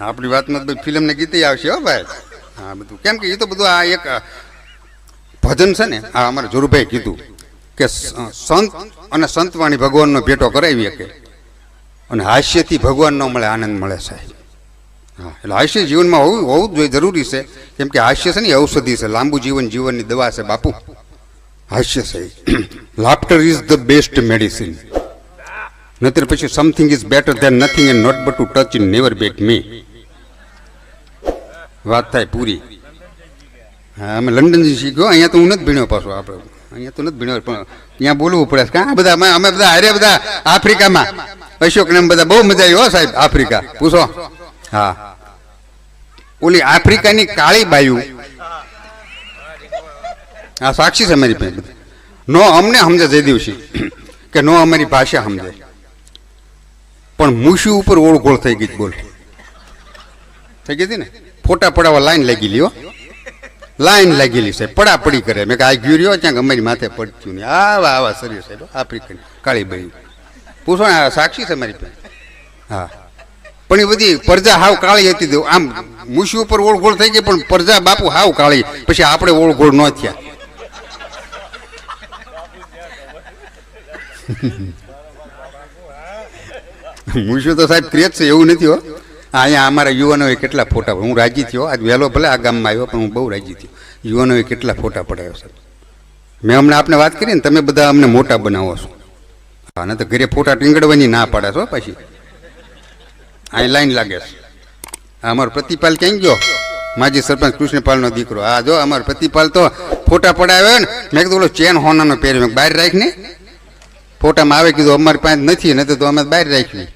આપણી વાતમાં તો ફિલ્મ ને ગીતે આવશે, હો ભાઈ. હા, બધું. કેમ કે એ તો બધું આ એક ભજન છે ને, આ અમારે જોરુભાઈ કીધું કે સંત અને સંતવાણી ભગવાનનો ભેટો કરાવી શકે. અને હાસ્યથી ભગવાન ન મળે, આનંદ મળે સાહેબ. હા, એટલે હાસ્ય જીવનમાં હોવું હોવું જોઈએ, જરૂરી છે. કેમ કે હાસ્ય છે ને ઔષધિ છે. લાંબુ જીવન જીવનની દવા છે, બાપુ. હાસ્ય છે laughter is the best medicine નતર પછી something is better than nothing and not but to touch in never bet me વાત થાય પૂરી. હા, અમે લંડન શીખ્યો. અહીંયા તો હું નથી ભીણ્યો પાછો આપણે. અહીંયા તો નથી ભીણ્યો, પણ ત્યાં બોલવું પડે. છે આ બધા, અમે બધા હારે બધા આફ્રિકામાં. અશોક ને બધા બહુ મજા આવી હો સાહેબ, આફ્રિકા. પૂછો. હા. ઓલી આફ્રિકાની કાળી બાયું. આ સાક્ષી છે અમારી પાસે. નો અમને સમજે જય દિવસી કે નો અમારી ભાષા સમજે. પણ મુશી ઉપર ઓળઘોળ થઈ ગઈ બોલ. થઈ ગઈ હતી ને? ફોટા પડાવવા લાઈન લાગી લ્યો લાઈન લાગેલી છે પડાપડી કરે. મેં કે આ ગયું રહ્યો ત્યાં અમારી માથે પડતું નહીં. આવા આવા શરીર છે આફ્રિકન કાળી બાઈ પૂછો ને સાક્ષી છે મારી પાસે. હા. પણ એ બધી પરજા હાવ કાળી હતી આમ મુશી ઉપર ઓળઘોળ થઈ ગઈ, પણ પરજા બાપુ હાવ કાળી. પછી આપણે ઓળઘોળ ન થયા. મુશી તો સાહેબ ક્રેજ છે, એવું નથી હો. અહીંયા અમારા યુવાનોએ કેટલા ફોટા હું રાજી થયો. આજ વહેલો ભલે આ ગામમાં આવ્યો, પણ હું બહુ રાજી થયો. યુવાનોએ કેટલા ફોટા પડાવ્યો સાહેબ મેં હમણાં આપને વાત કરી ને, તમે બધા અમને મોટા બનાવો છો. હા ને તો ઘરે ફોટા ટીંગડવાની ના પાડે છો પછી. અહીં લાઈન લાગે છે. અમારો પ્રતિપાલ ક્યાં ગયો? માજી સરપંચ કૃષ્ણપાલનો દીકરો. આ જો અમારો પ્રતિપાલ તો ફોટા પડાવ્યો ને, મેં કીધું ચેન હોનાનો પહેર્યો. બહાર રાખ ને. ફોટામાં આવે કીધું અમારી પાસે નથી નથી તો અમે બહાર રાખવી